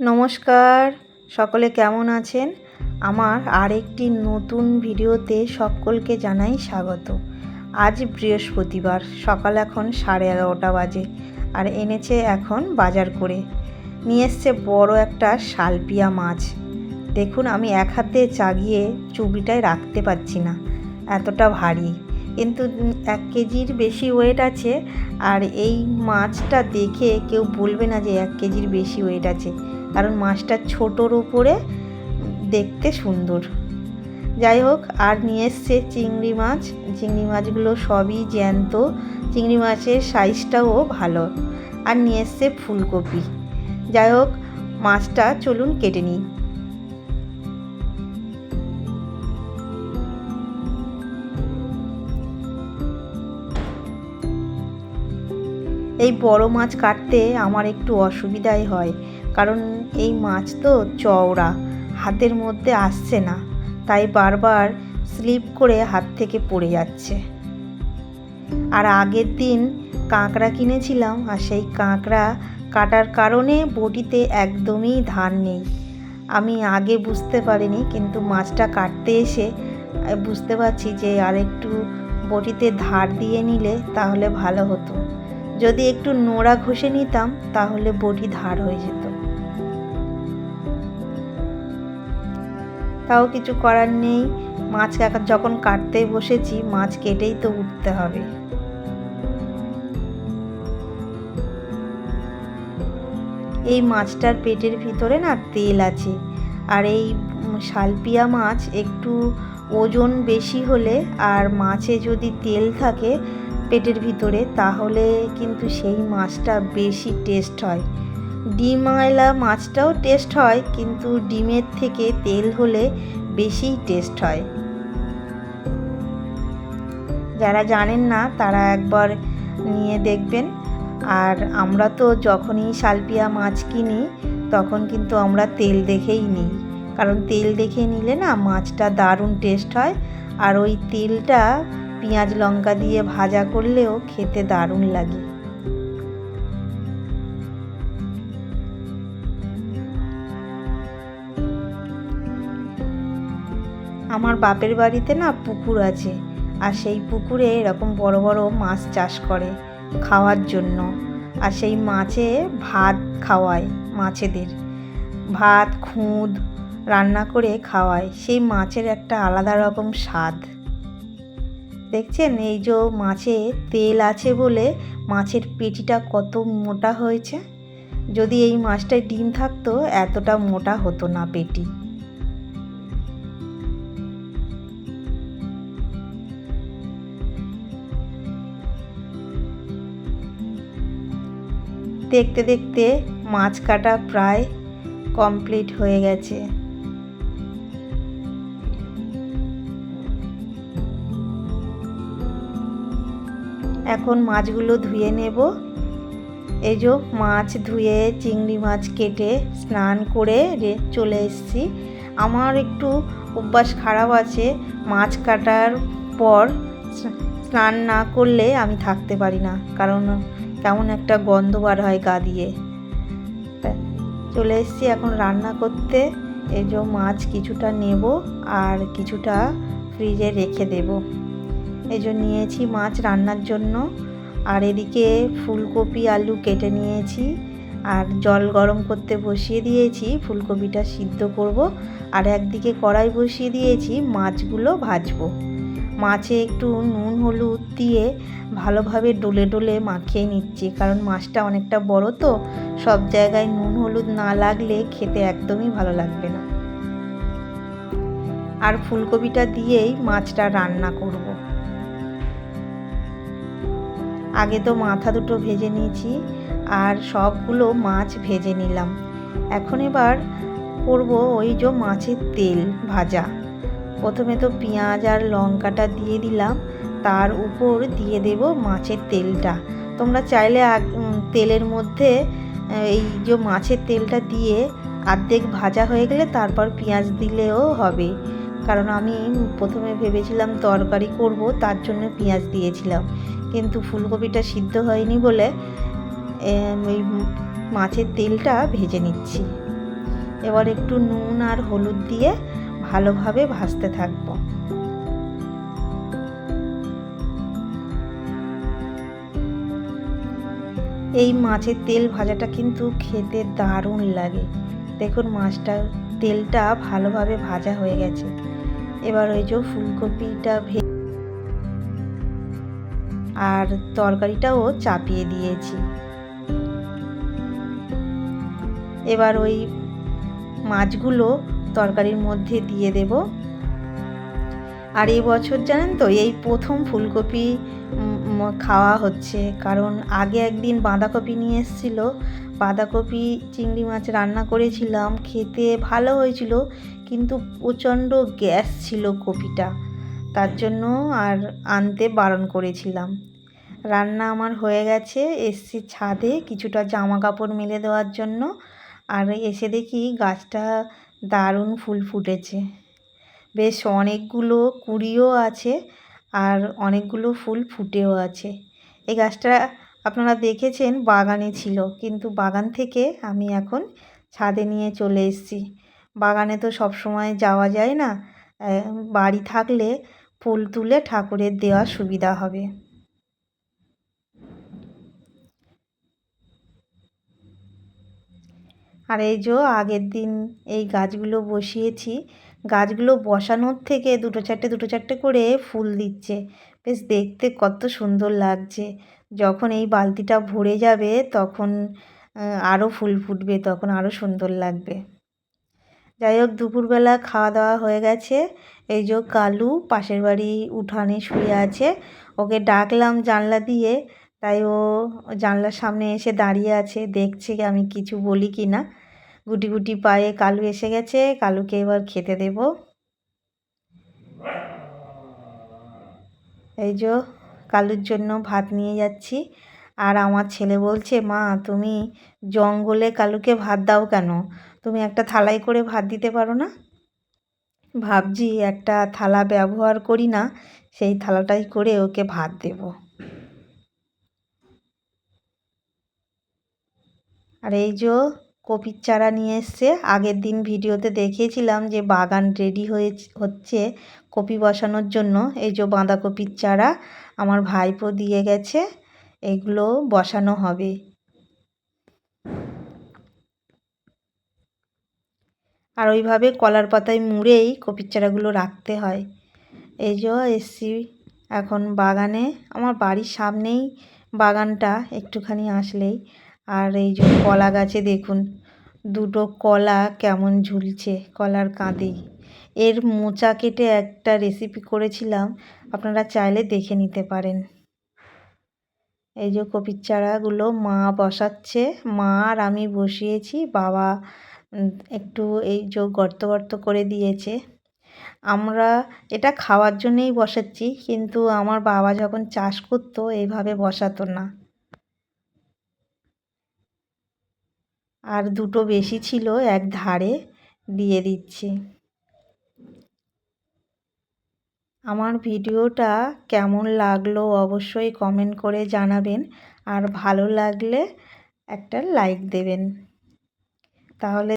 নমস্কার। সকলে কেমন আছেন? আমার আরেকটি নতুন ভিডিওতে সকলকে জানাই স্বাগত। আজ বৃহস্পতিবার, সকাল এখন সাড়ে এগারোটা বাজে আর এনেছে এখন বাজার করে। নিয়ে এসছে বড় একটা শালপিয়া মাছ। দেখুন, আমি এক হাতে চাগিয়ে চুবড়িটায় রাখতে পারছি না। এতটা ভারী। কিন্তু এক কেজির বেশি ওয়েট আছে আর এই মাছটা দেখে কেউ বলবে না যে এক কেজির বেশি ওয়েট আছে। কারণ মাছটা ছোটোর উপরে দেখতে সুন্দর। যাই হোক, আর নিয়ে এসছে চিংড়ি মাছ। চিংড়ি মাছগুলো সবই জ্যান্ত। চিংড়ি মাছের সাইজটাও ভালো। আর নিয়ে এসছে ফুলকপি। যাই হোক, মাছটা চলুন কেটে নিই। এই বড় মাছ কাটতে আমার একটু অসুবিধাই হয়। কারণ এই মাছ তো চওড়া, হাতের মধ্যে আসছে না, তাই বারবার স্লিপ করে হাত থেকে পড়ে যাচ্ছে। আর আগের দিন কাঁকড়া কিনেছিলাম আর সেই কাঁকড়া কাটার কারণে বটিতে একদমই ধান নেই। আমি আগে বুঝতে পারিনি, কিন্তু মাছটা কাটতে এসে বুঝতে পারছি যে আর একটু বটিতে ধার দিয়ে নিলে তাহলে ভালো হতো। যদি একটু নোড়া ঘষে নিতাম, তাহলে বটি ধার হয়ে যেত। তাও কিছু করার নেই। মাছ যখন কাটতে বসেছি, মাছ কেটেই তো উঠতে হবে। এই মাছটার পেটের ভিতরে না তেল আছে। আর এই শালপিয়া মাছ একটু ওজন বেশি হলে, আর মাছে যদি তেল থাকে পেটের ভিতরে, তাহলে কিন্তু সেই মাছটা বেশি টেস্ট হয়। ডিম আয়লা মাছটাও টেস্ট হয়, কিন্তু ডিমের থেকে তেল হলে বেশি টেস্ট হয়। যারা জানেন না, তারা একবার নিয়ে দেখবেন। আর আমরা তো যখনই সালপিয়া মাছ কিনি, তখন কিন্তু আমরা তেল দেখেই নিই। কারণ তেল দেখে নিলে না মাছটা দারুণ টেস্ট হয়। আর ওই তেলটা পেঁয়াজ লঙ্কা দিয়ে ভাজা করলেও খেতে দারুণ লাগে। আমার বাপের বাড়িতে না পুকুর আছে, আর সেই পুকুরে এরকম বড় বড় মাছ চাষ করে খাওয়ার জন্য, আর সেই মাছে ভাত খাওয়ায় মাছেদের। ভাত, খুঁদ রান্না করে খাওয়ায়, সেই মাছের একটা আলাদা রকম স্বাদ। দেখছেন? এই যে মাছে তেল আছে বলে মাছের পেটিটা কত মোটা হয়েছে? যদি এই মাছটায় ডিম থাকতো, এতটা মোটা হতো না পেটি। দেখতে দেখতে মাছ কাটা প্রায় কমপ্লিট হয়ে গেছে। এখন মাছগুলো ধুয়ে নেব। এই মাছ ধুয়ে, চিংড়ি মাছ কেটে স্নান করে চলে এসেছি। আমার একটু অভ্যাস খারাপ আছে, মাছ কাটার পর স্নান না করলে আমি থাকতে পারি না। কারণ কেমন একটা গন্ধ বার হয় গা দিয়ে। চলে এসেছি এখন রান্না করতে। এই যে মাছ কিছুটা নেব আর কিছুটা ফ্রিজে রেখে দেব। এই জন্য নিয়েছি মাছ রান্নার জন্য। আর এদিকে ফুলকপি, আলু কেটে নিয়েছি। আর জল গরম করতে বসিয়ে দিয়েছি, ফুলকপিটা সিদ্ধ করব। আর একদিকে কড়াই বসিয়ে দিয়েছি, মাছগুলো ভাজবো। মাছে একটু নুন, হলুদ দিয়ে ভালোভাবে ডলে ডলে মাখিয়ে নিচ্ছি, কারণ মাছটা অনেকটা বড় তো। সব জায়গায় নুন, হলুদ না লাগলে খেতে একদমই ভালো লাগবে না। আর ফুলকপিটা দিয়েই মাছটা রান্না করব। আগে তো মাথা দুটো ভেজে নিয়েছি আর সবগুলো মাছ ভেজে নিলাম। এখন এবার করব ওই যে মাছের তেল ভাজা। প্রথমে তো পেঁয়াজ আর লঙ্কাটা দিয়ে দিলাম, তার উপর দিয়ে দেব মাছের তেলটা। তোমরা চাইলে তেলের মধ্যে এই যে মাছের তেলটা দিয়ে আর্ধেক ভাজা হয়ে গেলে তারপর পেঁয়াজ দিলেও হবে। কারণ আমি প্রথমে ভেবেছিলাম তরকারি করব, তার জন্য পেঁয়াজ দিয়েছিলাম। কিন্তু ফুলকপিটা সিদ্ধ হয়নি বলে ওই মাছের তেলটা ভেজে নিচ্ছি। এবার একটু নুন আর হলুদ দিয়ে ভালোভাবে ভাজতে থাকব। এই মাছের তেল ভাজাটা কিন্তু খেতে দারুণ লাগে। দেখুন মাছটা তেলটা ভালোভাবে ভাজা হয়ে গেছে। এবার ওই যে ফুলকপিটা ভে আর তরকারিটাও চাপিয়ে দিয়েছি। এবার ওই মাছগুলো তরকারির মধ্যে দিয়ে দেব। আর এই বছর জানেন তো, এই প্রথম ফুলকপি খাওয়া হচ্ছে। কারণ আগে একদিন বাঁধাকপি নিয়ে এসেছিল। বাঁধাকপি, চিংড়ি মাছ রান্না করেছিলাম, খেতে ভালো হয়েছিল, কিন্তু প্রচণ্ড গ্যাস ছিল কপিটা। তার জন্য আর আনতে বারণ করেছিলাম। রান্না আমার হয়ে গেছে এসছি ছাদে কিছুটা জামা কাপড় মেলে দেওয়ার জন্য আর এসে দেখি গাছটা দারুণ ফুল ফুটেছে। বেশ অনেকগুলো কুড়িও আছে আর অনেকগুলো ফুল ফুটেও আছে। এই গাছটা আপনারা দেখেছেন বাগানে ছিল, কিন্তু বাগান থেকে আমি এখন ছাদে নিয়ে চলে এসেছি। বাগানে তো সব সময় যাওয়া যায় না। বাড়ি থাকলে ফুল তুলে ঠাকুরের দেওয়া সুবিধা হবে। আর এই যে আগের দিন এই গাছগুলো বসিয়েছি, গাছগুলো বসানোর থেকে দুটো চারটে দুটো চারটে করে ফুল দিচ্ছে। বেশ দেখতে কত সুন্দর লাগছে। যখন এই বালতিটা ভরে যাবে তখন আরও ফুল ফুটবে, তখন আরও সুন্দর লাগবে। যাই হোক, দুপুরবেলা খাওয়া দাওয়া হয়ে গেছে। এই যে কালু পাশের বাড়ি উঠানে শুয়ে আছে। ওকে ডাকলাম জানলা দিয়ে, তাই ও জানলার সামনে এসে দাঁড়িয়ে আছে, দেখছে আমি কিছু বলি কি না। গুটি গুটি পায়ে কালু এসে গেছে, কালুকে এবার খেতে দেব। এই যে কালুর জন্য ভাত নিয়ে যাচ্ছি। আর আমার ছেলে বলছে, মা, তুমি জঙ্গলে কালুকে ভাত দাও কেন? তুমি একটা থালায় করে ভাত দিতে পারো না? ভাবছি একটা থালা ব্যবহার করি না, সেই থালাটাই করে ওকে ভাত দেব। আর এই যে কপির চারা নিয়ে এসছে, আগের দিন ভিডিওতে দেখিয়েছিলাম যে বাগান রেডি হয়ে হচ্ছে কপি বসানোর জন্য। এই যে বাঁধাকপির চারা আমার ভাইপো দিয়ে গেছে। এগুলো বসানো হবে। আর ওইভাবে কলার পাতায় মুড়েই কপির চারাগুলো রাখতে হয়। এই যে এসছি এখন বাগানে। আমার বাড়ির সামনেই বাগানটা একটুখানি আসলেই। আর এই যে কলা গাছে দেখুন, দুটো কলা কেমন ঝুলছে, কলার কাঁধেই এর মোচা কেটে একটা রেসিপি করেছিলাম, আপনারা চাইলে দেখে নিতে পারেন। এই যে কপির চারাগুলো মা বসাচ্ছে। মা আর আমি বসিয়েছি। বাবা একটু এই যে গর্ত গর্ত করে দিয়েছে। আমরা এটা খাওয়ার জন্যেই বসাচ্ছি, কিন্তু আমার বাবা যখন চাষ করতো এইভাবে বসাতো না। আর দুটো বেশি ছিল, এক ধারে দিয়ে দিচ্ছি। আমার ভিডিওটা কেমন লাগল অবশ্যই কমেন্ট করে জানাবেন। আর ভালো লাগলে একটা লাইক দেবেন। তাহলে